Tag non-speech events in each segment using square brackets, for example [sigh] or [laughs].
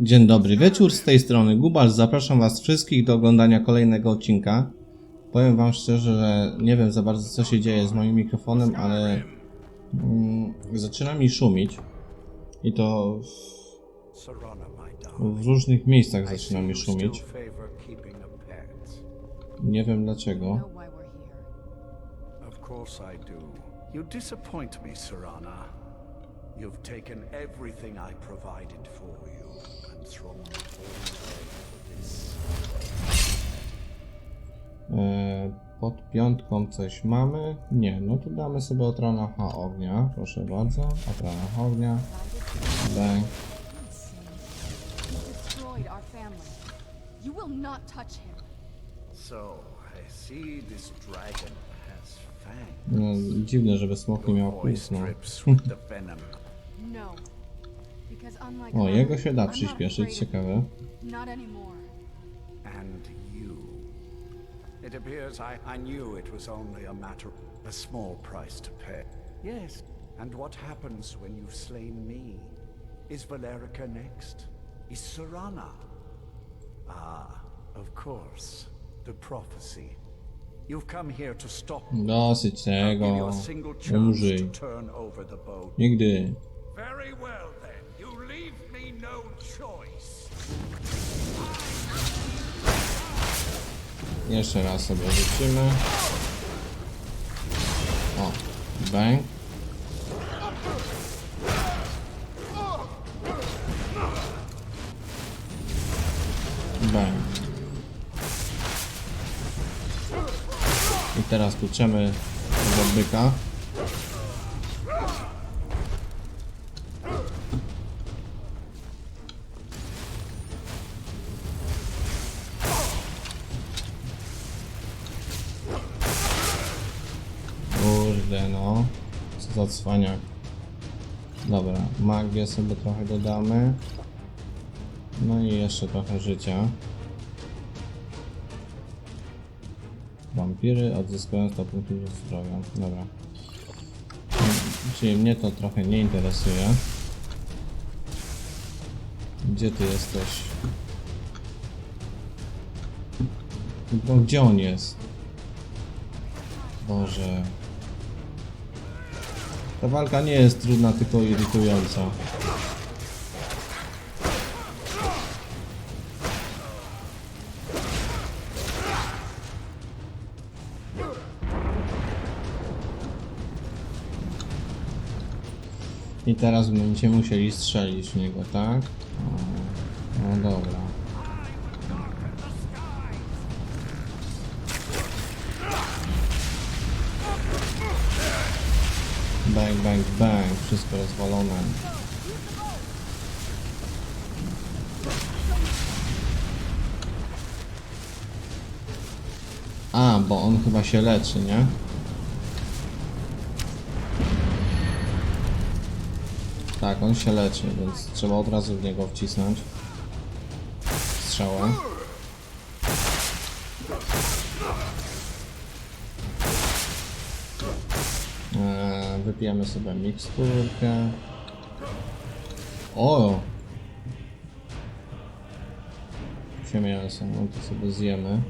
Dzień dobry wieczór, z tej strony Gubal. Zapraszam Was wszystkich do oglądania kolejnego odcinka. Powiem Wam szczerze, że nie wiem za bardzo co się dzieje z moim mikrofonem, ale mm, zaczyna mi szumić. I to w, w różnych miejscach zaczyna mi szumić. Nie wiem dlaczego. You disappoint me, Serana. You've taken everything I provided for pod piątką coś mamy? Nie, no to damy sobie od rana H ognia. Proszę bardzo. Od rana H ognia. Bang. You will not touch him. So, I see this dragon has fangs. No, dziwne, żeby smok nie miał no. venom. No. Because unlike O, her, jego się da I'm not przyspieszyć, afraid of ciekawe. Not anymore. And you. It appears I, I knew it was only a matter a small price to pay. Yes. And what happens when you've slain me? Is Valerica next? Is Serana? Ah, of course. The prophecy. You've come here to stop me. Dosyć I'll tego. a single chance Umrzyj. to turn over the boat. Nigdy. Very well no choice. Jeszcze raz sobie rzucimy. O, bang. Bang. I teraz kluczemy do byka. Cwaniak. Dobra, magię sobie trochę dodamy. No i jeszcze trochę życia. Wampiry odzyskują 100 punktów zdrowia. Dobra. Czyli mnie to trochę nie interesuje. Gdzie ty jesteś? No gdzie on jest? Boże. Ta walka nie jest trudna, tylko irytująca. I teraz będziecie musieli strzelić w niego, tak? No dobra. Bang, bang, bang. Wszystko rozwalone. A, bo on chyba się leczy, nie? Tak, on się leczy, więc trzeba od razu w niego wcisnąć. Strzałę. Wypijemy sobie miksturkę. O! Się mięso, no to sobie zjemy.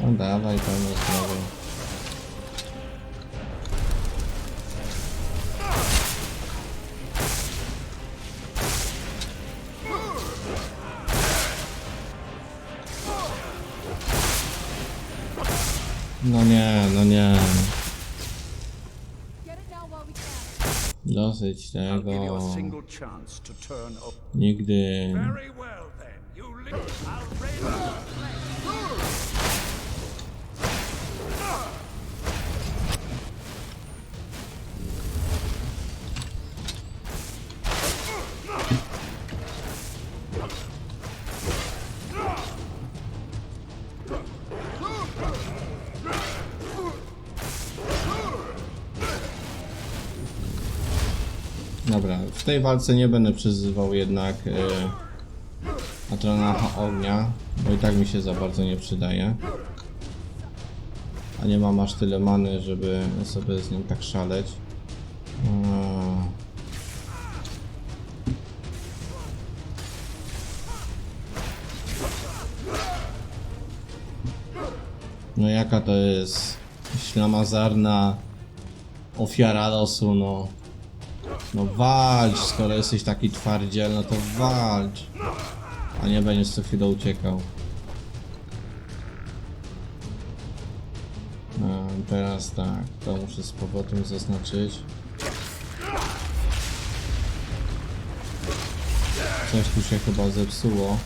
No dawaj, pełno zdrowia. No Dosyć tego. Nigdy. Dobra, w tej walce nie będę przyzywał jednak e, yy, Atranacha Ognia, bo i tak mi się za bardzo nie przydaje. A nie mam aż tyle many, żeby sobie z nim tak szaleć. E. No jaka to jest ślamazarna ofiara losu, no. No walcz, skoro jesteś taki twardziel, no to walcz. A nie będziesz co chwilę uciekał. A, teraz tak, to muszę z powrotem zaznaczyć. Coś tu się chyba zepsuło.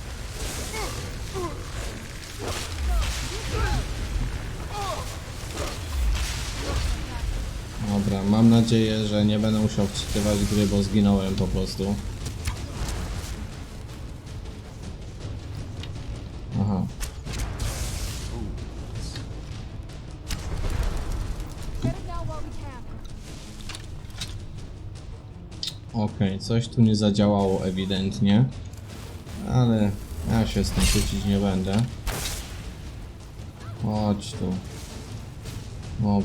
Mam nadzieję, że nie będę musiał wczytywać gry, bo zginąłem po prostu. Aha. Okej, coś tu nie zadziałało ewidentnie. Ale ja się z tym kłócić nie będę. Chodź tu. No.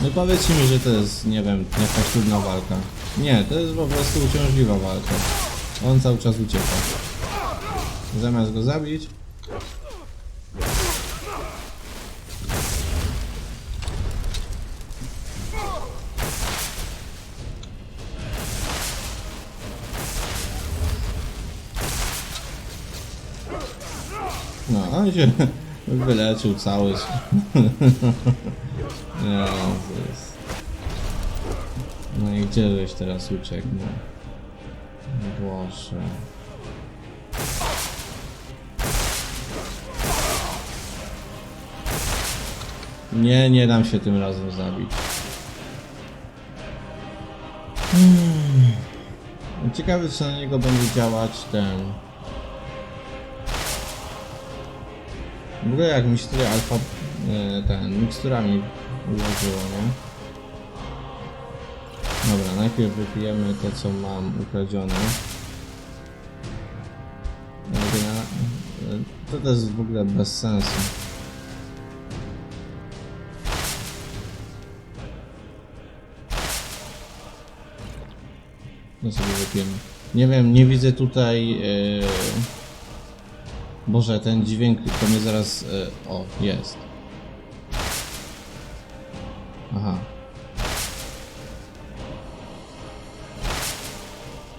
No i powiedzcie mi, że to jest, nie wiem, jakaś trudna walka. Nie, to jest po prostu uciążliwa walka. On cały czas ucieka. Zamiast go zabić, No, on się [laughs] wyleczył cały. [laughs] Jezus. No i gdzie żeś teraz uciekł? No. Boże. Nie, nie dam się tym razem zabić. Hmm. Ciekawy, czy na niego będzie działać ten W ogóle jak mikstury alfa, e, ten, miksturami ułożyło, nie? Dobra, najpierw wypijemy to, co mam ukradzione. To też jest w ogóle bez sensu. No sobie wypijemy. Nie wiem, nie widzę tutaj... E, Boże, ten dźwięk to mnie zaraz... E, o, jest. Aha.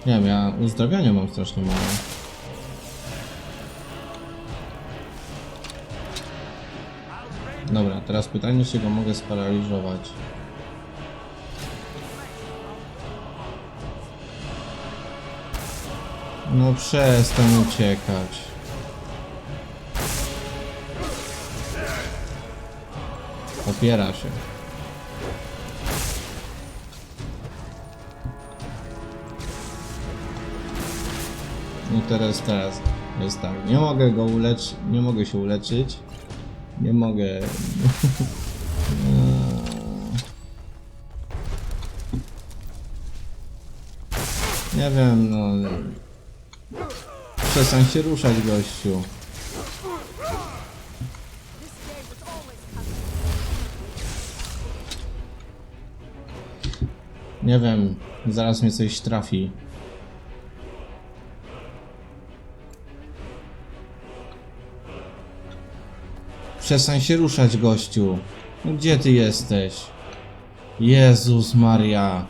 Nie wiem, ja uzdrawiania mam strasznie mało. Dobra, teraz pytanie, czy go mogę sparaliżować. No przestań uciekać. Opiera się. I teraz, teraz jest tak. Nie mogę go uleczyć, nie mogę się uleczyć. Nie mogę. [laughs] Nie wiem, no. Przestań się ruszać, gościu. Nie wiem, zaraz mnie coś trafi. Przestań się ruszać, gościu. No Gdzie ty jesteś? Jezus Maria.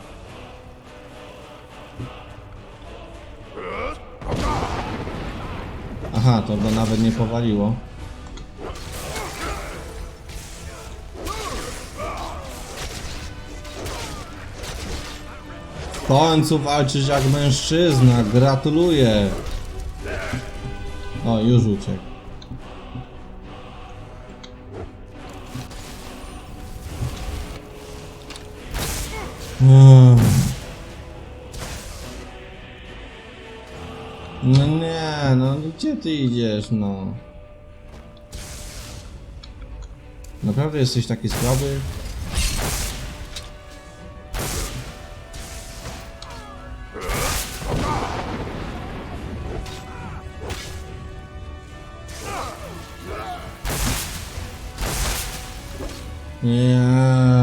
Aha, to go nawet nie powaliło. W końcu walczysz jak mężczyzna, gratuluję. O, już uciekł. Ty idziesz, no? Naprawdę jesteś taki słaby? Jezus.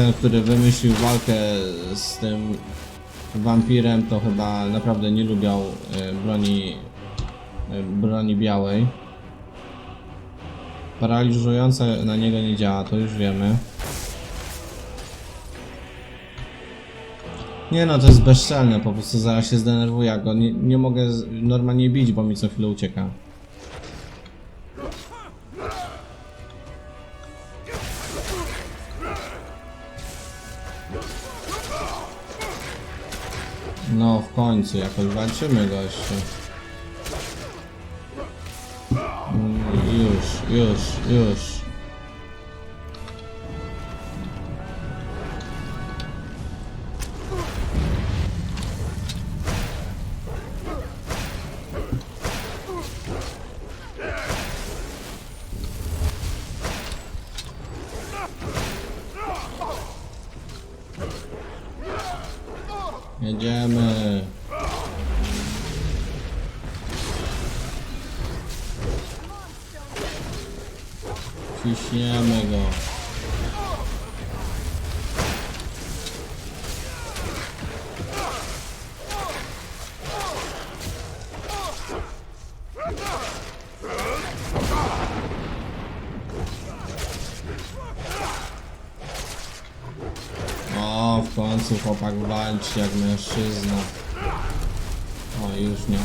Ten, który wymyślił walkę z tym wampirem, to chyba naprawdę nie lubiał e, broni, e, broni białej. Paraliżujące na niego nie działa, to już wiemy. Nie no, to jest bezczelne, po prostu zaraz się zdenerwuję, go nie, nie mogę normalnie bić, bo mi co chwilę ucieka. No w końcu, jakoś walczymy gościu. Mm, Już, już, już. Ciśniemy go. O, w końcu chłopak walczy jak mężczyzna. O, już nie.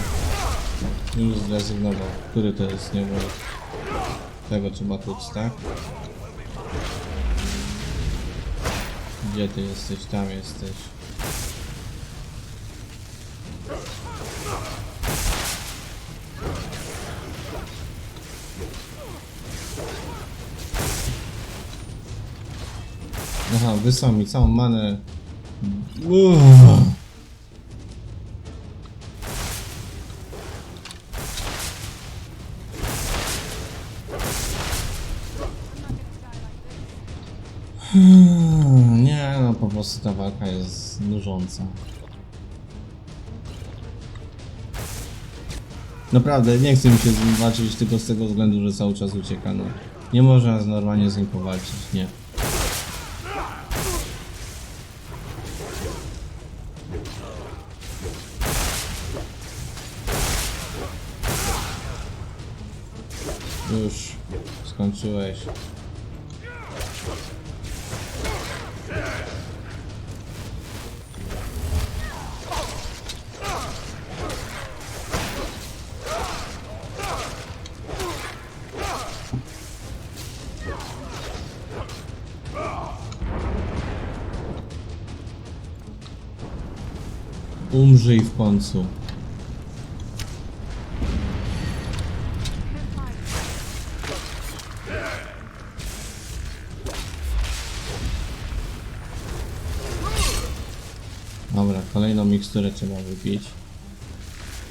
Już zrezygnował. Który to jest niebo? Tego trzeba tuć, tak? Gdzie ty jesteś? Tam jesteś. Aha, wysłał mi całą manę. Uff. Prostu ta walka jest nużąca. Naprawdę, nie chcę mi się z nim walczyć tylko z tego względu, że cały czas ucieka, no. Nie można normalnie z nim powalczyć, nie. Już skończyłeś. Umrzyj w końcu. Dobra, kolejną miksturę trzeba wypić.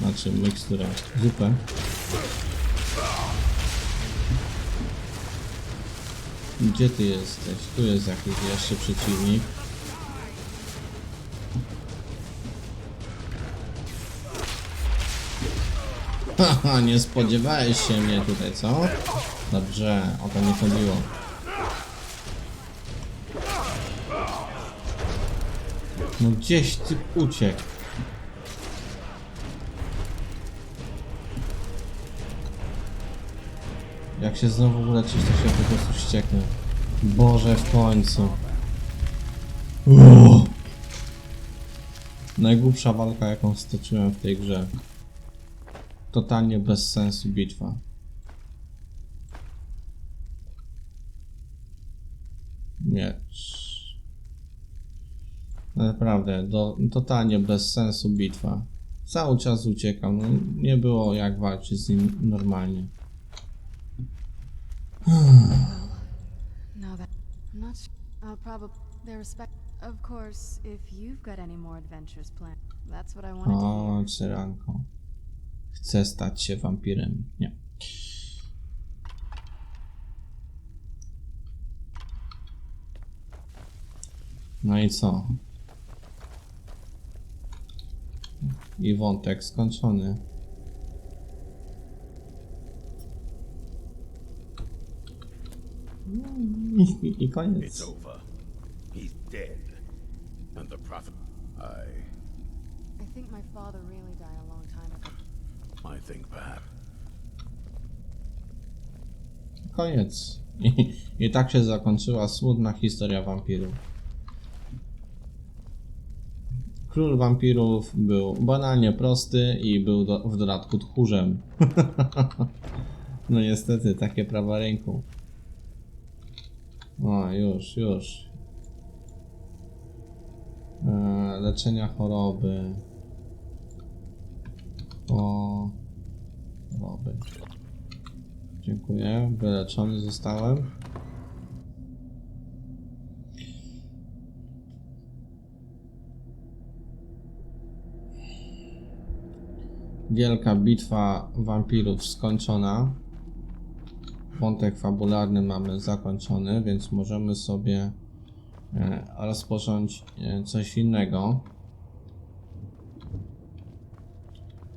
Znaczy miksturę, zupę. Gdzie ty jesteś? Tu jest jakiś jeszcze przeciwnik. Haha, [laughs] nie spodziewałeś się mnie tutaj, co? Dobrze, o to nie chodziło. No gdzieś ty uciekł. Jak się znowu uleczyć, to się po prostu wścieknę. Boże, w końcu. Uuu. Najgłupsza walka, jaką stoczyłem w tej grze. Totalnie bez sensu bitwa. Miecz. Naprawdę, do, totalnie bez sensu bitwa. Cały czas uciekał, no, nie było jak walczyć z nim normalnie. No, that. I'm not sure. I'll probably. Their respect. Of course, if you've got any more adventures planned, that's what I want to do. O, cyranko chce stać się wampirem. Nie. No i co? I wątek skończony. I, i koniec. It's over. He's dead. And the prophet. I. I think my father really died i think perhaps. Koniec. I, I tak się zakończyła smutna historia wampirów. Król wampirów był banalnie prosty i był do, w dodatku tchórzem. [laughs] no niestety, takie prawa ręku. O, już, już. E, leczenia choroby. O, choroby. Dziękuję. Wyleczony zostałem. Wielka bitwa wampirów skończona. Wątek fabularny mamy zakończony, więc możemy sobie e, rozpocząć e, coś innego.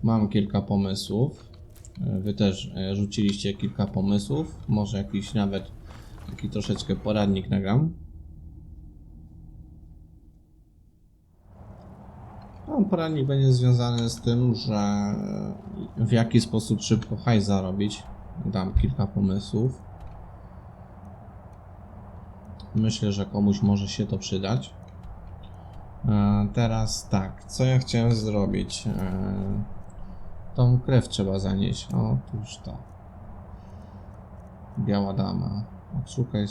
Mam kilka pomysłów. E, Wy też e, rzuciliście kilka pomysłów. Może jakiś nawet taki troszeczkę poradnik nagram. No, poradnik będzie związany z tym, że w jaki sposób szybko hajs zarobić. Dam kilka pomysłów. Myślę, że komuś może się to przydać. E, Teraz tak, co ja chciałem zrobić? Tą krew trzeba zanieść. O, tuż to. Biała dama. Odszukaj.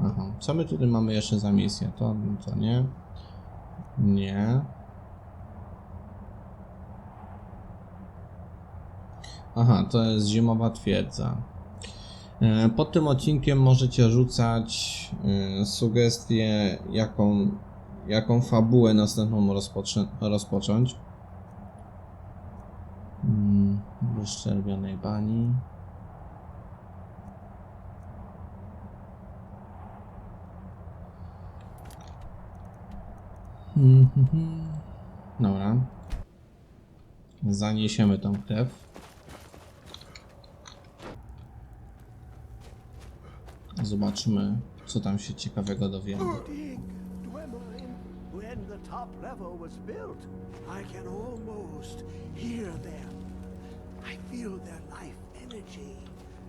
Aha. Co my tutaj mamy jeszcze za misję? To, to nie. Nie. Aha, to jest zimowa twierdza. E, Pod tym odcinkiem możecie rzucać e, sugestie, jaką, jaką fabułę następną rozpoczę, rozpocząć. Wyszczerbianej bani. Dobra. Zaniesiemy tą krew. Zobaczymy, co tam się ciekawego dowiemy. When the top level was built, I can almost hear them. Feel their life energy.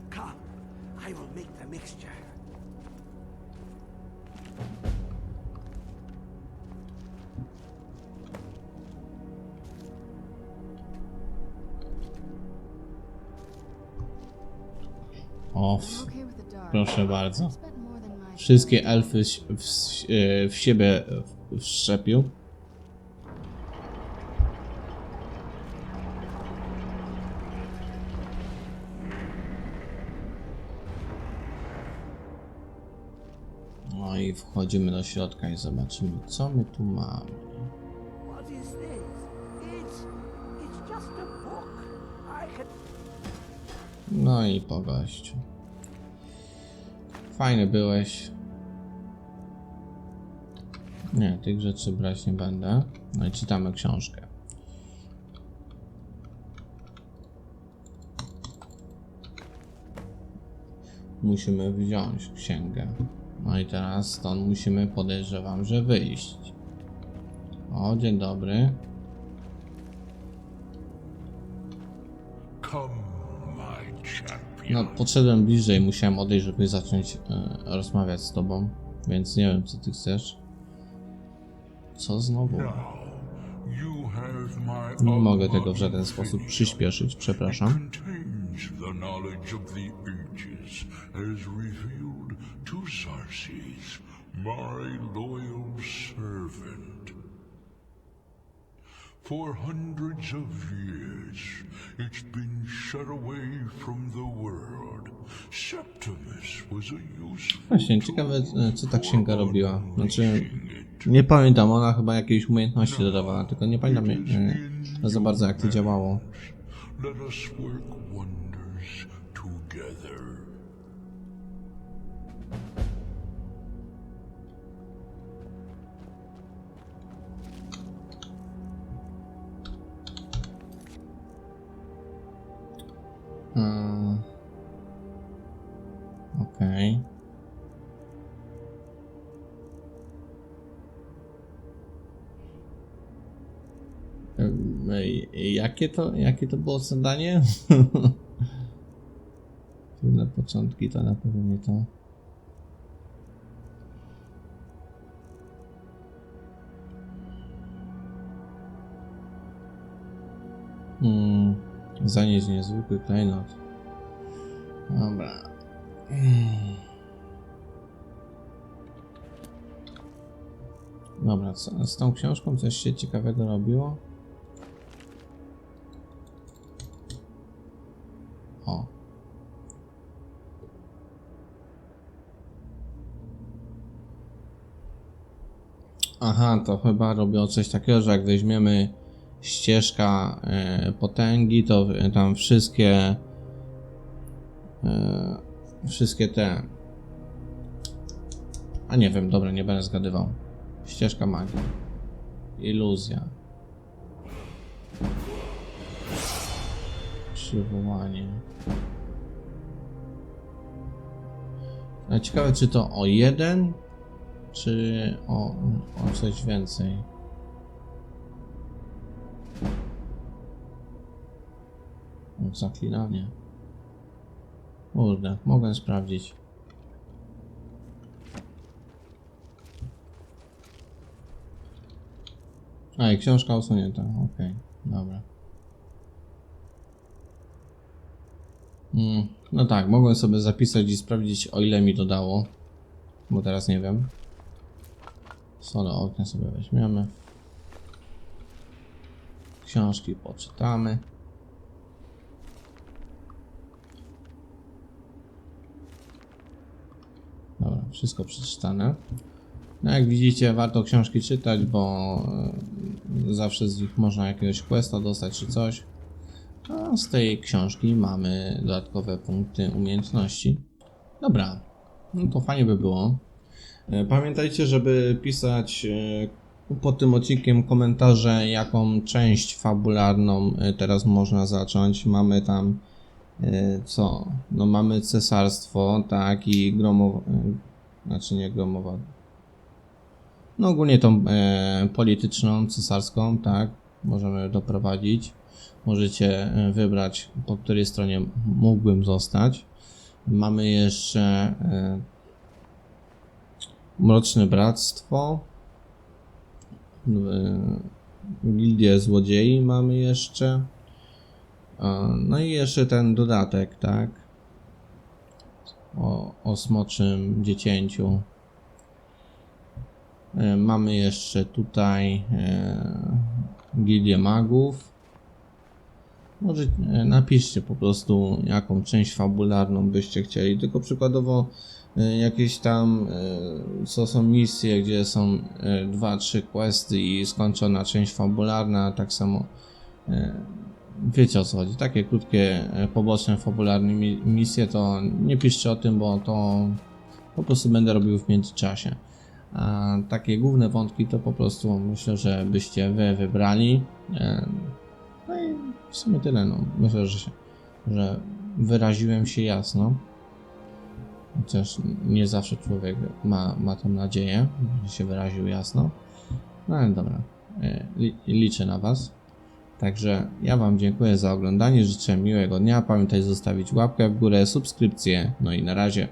Come, I will make the mixture. O, proszę bardzo. Wszystkie elfy w, w, w siebie w- wszczepił. No i wchodzimy do środka i zobaczymy, co my tu mamy. No i po gościu. Fajny byłeś. Nie, tych rzeczy brać nie będę. No i czytamy książkę. Musimy wziąć księgę. No i teraz stąd musimy podejrzewam, że wyjść. O, dzień dobry. No, podszedłem bliżej, musiałem odejść, żeby zacząć e, rozmawiać z tobą, więc nie wiem, co ty chcesz. Co znowu? Nie mogę tego w żaden sposób przyspieszyć, przepraszam. To Xerxes, my loyal servant. For hundreds of years, it's been shut away from the world. Septimus was a useful Właśnie, ciekawe, e, co ta księga robiła. Znaczy, nie pamiętam, ona chyba jakieś umiejętności dodawała, tylko nie pamiętam e, za bardzo, jak to działało. Let us work wonders together. Jakie to, jakie to było zadanie? [laughs] Trudne początki to na pewno nie to. Hmm, zanieść niezwykły klejnot. Dobra. Dobra, co, z tą książką coś się ciekawego robiło? Aha, to chyba robią coś takiego, że jak weźmiemy ścieżka e, potęgi, to e, tam wszystkie e, wszystkie te a nie wiem, dobra, nie będę zgadywał. Ścieżka magii. Iluzja. Przywołanie. A ciekawe, czy to o jeden, czy o, o coś więcej. O, zaklinanie. Kurde, mogę sprawdzić. A, i książka usunięta. Okej, dobra. Mm, no tak, mogłem sobie zapisać i sprawdzić o ile mi dodało. Bo teraz nie wiem. Solo okna sobie weźmiemy. Książki poczytamy. Dobra, wszystko przeczytane. No jak widzicie, warto książki czytać, bo e, zawsze z nich można jakiegoś questa dostać czy coś. A z tej książki mamy dodatkowe punkty umiejętności. Dobra, no to fajnie by było. E, Pamiętajcie, żeby pisać e, pod tym odcinkiem komentarze, jaką część fabularną e, teraz można zacząć. Mamy tam co? No mamy cesarstwo, tak, i gromowa... Znaczy nie gromowa... No ogólnie tą e, polityczną, cesarską, tak, możemy doprowadzić. Możecie wybrać, po której stronie mógłbym zostać. Mamy jeszcze e, Mroczne Bractwo. Gildię Złodziei mamy jeszcze. No i jeszcze ten dodatek, tak? O, o smoczym dziecięciu. E, Mamy jeszcze tutaj e, Gildię Magów. Może e, napiszcie po prostu, jaką część fabularną byście chcieli. Tylko przykładowo e, jakieś tam, e, co są misje, gdzie są e, dwa, trzy questy i skończona część fabularna, tak samo wiecie o co chodzi. Takie krótkie, poboczne, fabularne mi- misje, to nie piszcie o tym, bo to po prostu będę robił w międzyczasie. A takie główne wątki to po prostu myślę, że byście wy wybrali. No i w sumie tyle. No. Myślę, że, się, że wyraziłem się jasno. Chociaż nie zawsze człowiek ma, ma tą nadzieję, że się wyraził jasno. No ale dobra. E, Li, liczę na Was. Także ja Wam dziękuję za oglądanie. Życzę miłego dnia. Pamiętaj zostawić łapkę w górę, subskrypcję. No i na razie.